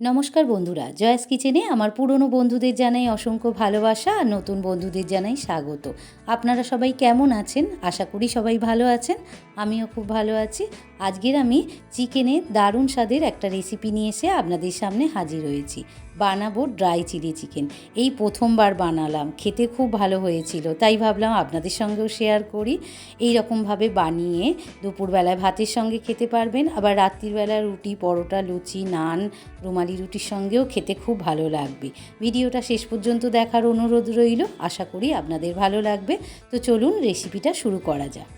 নমস্কার বন্ধুরা, জয়াস কিচেনে আমার পুরনো বন্ধুদের জানাই অসংখ্য ভালোবাসা আর নতুন বন্ধুদের জানাই স্বাগত। আপনারা সবাই কেমন আছেন? আশা করি সবাই ভালো আছেন, আমিও খুব ভালো আছি। আজকের আমি চিকেনের দারুণ স্বাদের একটা রেসিপি নিয়ে এসে আপনাদের সামনে হাজির হয়েছি। বানাবো ড্রাই চিলি চিকেন। এই প্রথমবার বানালাম, খেতে খুব ভালো হয়েছিল, তাই ভাবলাম আপনাদের সঙ্গেও শেয়ার করি। এই রকমভাবে বানিয়ে দুপুরবেলায় ভাতের সঙ্গে খেতে পারবেন, আবার রাত্রিবেলা রুটি, পরোটা, লুচি, নান, রুমালি রুটির সঙ্গেও খেতে খুব ভালো লাগবে। ভিডিওটা শেষ পর্যন্ত দেখার অনুরোধ রইল। আশা করি আপনাদের ভালো লাগবে। তো চলুন রেসিপিটা শুরু করা যাক।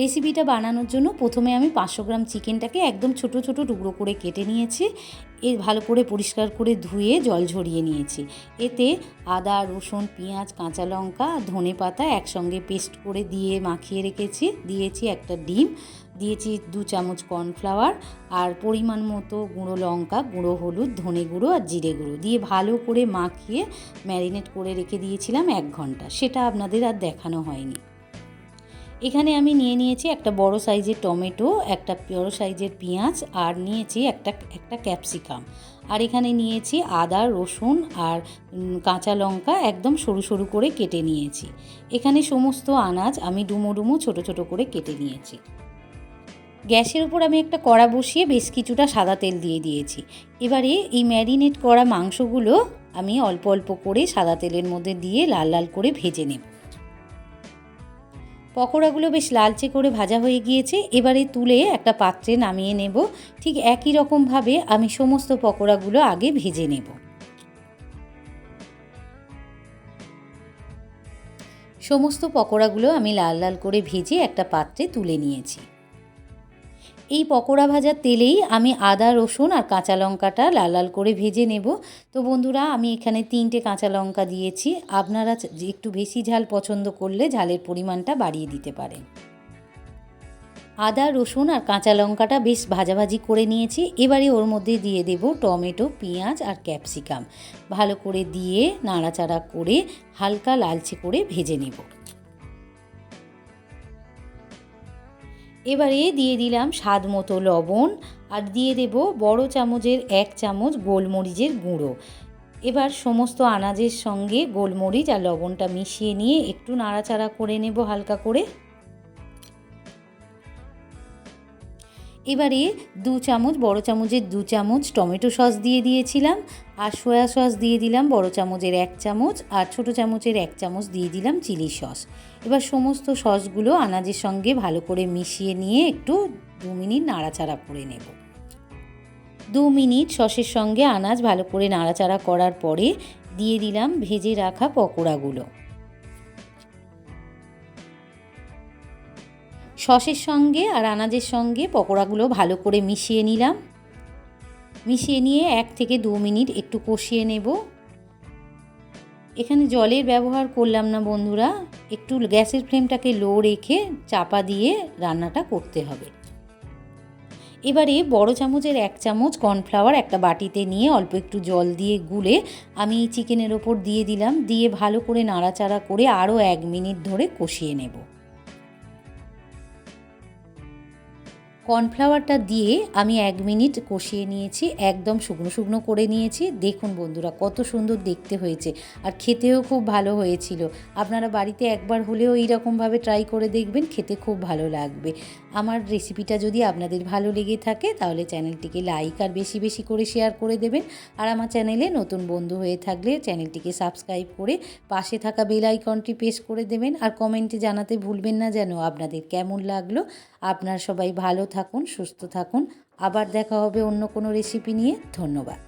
রেসিপিটা বানানোর জন্য প্রথমে আমি পাঁচশো গ্রাম চিকেনটাকে একদম ছোট ছোট টুকরো করে কেটে নিয়েছি। এ ভালো করে পরিষ্কার করে ধুয়ে জল ঝরিয়ে নিয়েছি। এতে আদা, রসুন, পেঁয়াজ, কাঁচা লঙ্কা, ধনে পাতা একসঙ্গে পেস্ট করে দিয়ে মাখিয়ে রেখেছি। দিয়েছি একটা ডিম, দিয়েছি দু চামচ কর্নফ্লাওয়ার আর পরিমাণ মতো গুঁড়ো লঙ্কা, গুঁড়ো হলুদ, ধনে গুঁড়ো আর জিরে গুঁড়ো দিয়ে ভালো করে মাখিয়ে ম্যারিনেট করে রেখে দিয়েছিলাম এক ঘণ্টা। সেটা আপনাদের আর দেখানো হয়নি। এখানে আমি নিয়ে নিয়েছি একটা বড় সাইজের টমেটো, একটা বড় সাইজের পেঁয়াজ আর নিয়েছি একটা একটা ক্যাপসিকাম। আর এখানে নিয়েছি আদা, রসুন আর কাঁচা লঙ্কা একদম সরু সরু করে কেটে নিয়েছি। এখানে সমস্ত আনাজ আমি ডুমো ডুমো ছোটো ছোটো করে কেটে নিয়েছি। গ্যাসের উপর আমি একটা কড়া বসিয়ে বেশ কিছুটা সাদা তেল দিয়ে দিয়েছি। এবারে এই ম্যারিনেট করা মাংসগুলো আমি অল্প অল্প করে সাদা তেলের মধ্যে দিয়ে লাল লাল করে ভেজে নেব। পকোড়াগুলো বেশ লালচে করে ভাজা হয়ে গিয়েছে। এবারে তুলে একটা পাত্রে নামিয়ে নেব। ঠিক একই রকমভাবে আমি সমস্ত পকোড়াগুলো আগে ভেজে নেব। সমস্ত পকোড়াগুলো আমি লাল লাল করে ভেজে একটা পাত্রে তুলে নিয়েছি। এই পকোড়া ভাজার তেলেই আমি আদা, রসুন আর কাঁচা লঙ্কাটা লাল লাল করে ভেজে নেব। তো বন্ধুরা, আমি এখানে তিনটে কাঁচা লঙ্কা দিয়েছি। আপনারা একটু বেশি ঝাল পছন্দ করলে ঝালের পরিমাণটা বাড়িয়ে দিতে পারেন। আদা, রসুন আর কাঁচা লঙ্কাটা বেশ ভাজাভাজি করে নিয়েছি। এবারে ওর মধ্যে দিয়ে দেব টমেটো, পেঁয়াজ আর ক্যাপসিকাম। ভালো করে দিয়ে নাড়াচাড়া করে হালকা লালচে করে ভেজে নেব। এবারে দিয়ে দিলাম স্বাদ মতো লবণ আর দিয়ে দেব বড় চামচের এক চামচ গোলমরিচের গুঁড়ো। এবার সমস্ত আনাজের সঙ্গে গোলমরিচ আর লবণটা মিশিয়ে নিয়ে একটু নাড়াচাড়া করে নেব হালকা করে। এবারে দু চামচ, বড় চামচের দু চামচ টমেটো সস দিয়ে দিয়েছিলাম আর সয়া সস দিয়ে দিলাম বড় চামচের এক চামচ আর ছোট চামচের এক চামচ দিয়ে দিলাম চিলি সস। এবার সমস্ত সসগুলো আনাজের সঙ্গে ভালো করে মিশিয়ে নিয়ে একটু দু মিনিট নাড়াচাড়া করে নেব। দু মিনিট সসের সঙ্গে আনাজ ভালো করে নাড়াচাড়া করার পরে দিয়ে দিলাম ভেজে রাখা পকোড়াগুলো। সসের সঙ্গে আর আনাজের সঙ্গে পকোড়াগুলো ভালো করে মিশিয়ে নিলাম। মিশিয়ে নিয়ে এক থেকে দু মিনিট একটু কষিয়ে নেব। এখানে জলের ব্যবহার করলাম না বন্ধুরা, একটু গ্যাসের ফ্লেমটাকে লো রেখে চাপা দিয়ে রান্নাটা করতে হবে। এবারে বড় চামচের এক চামচ কর্নফ্লাওয়ার একটা বাটিতে নিয়ে অল্প একটু জল দিয়ে গুলে আমি চিকেনের ওপর দিয়ে দিলাম, দিয়ে ভালো করে নাড়াচাড়া করে আরও এক মিনিট ধরে কষিয়ে নেব। কর্নফ্লাওয়ারটা দিয়ে আমি এক মিনিট কষিয়ে নিয়েছি, একদম শুকনো শুকনো করে নিয়েছি। দেখুন বন্ধুরা, কত সুন্দর দেখতে হয়েছে আর খেতেও খুব ভালো হয়েছিল। আপনারা বাড়িতে একবার হলেও এইরকমভাবে ট্রাই করে দেখবেন, খেতে খুব ভালো লাগবে। আমার রেসিপিটা যদি আপনাদের ভালো লেগে থাকে, তাহলে চ্যানেলটিকে লাইক আর বেশি বেশি করে শেয়ার করে দেবেন। আর আমার চ্যানেলে নতুন বন্ধু হয়ে থাকলে চ্যানেলটিকে সাবস্ক্রাইব করে পাশে থাকা বেল আইকনটি প্রেস করে দেবেন। আর কমেন্টে জানাতে ভুলবেন না যেন আপনাদের কেমন লাগল। আপনার সবাই ভালো থাকুন সুস্থ থাকুন। আবার দেখা হবে অন্য কোনো রেসিপি নিয়ে। ধন্যবাদ।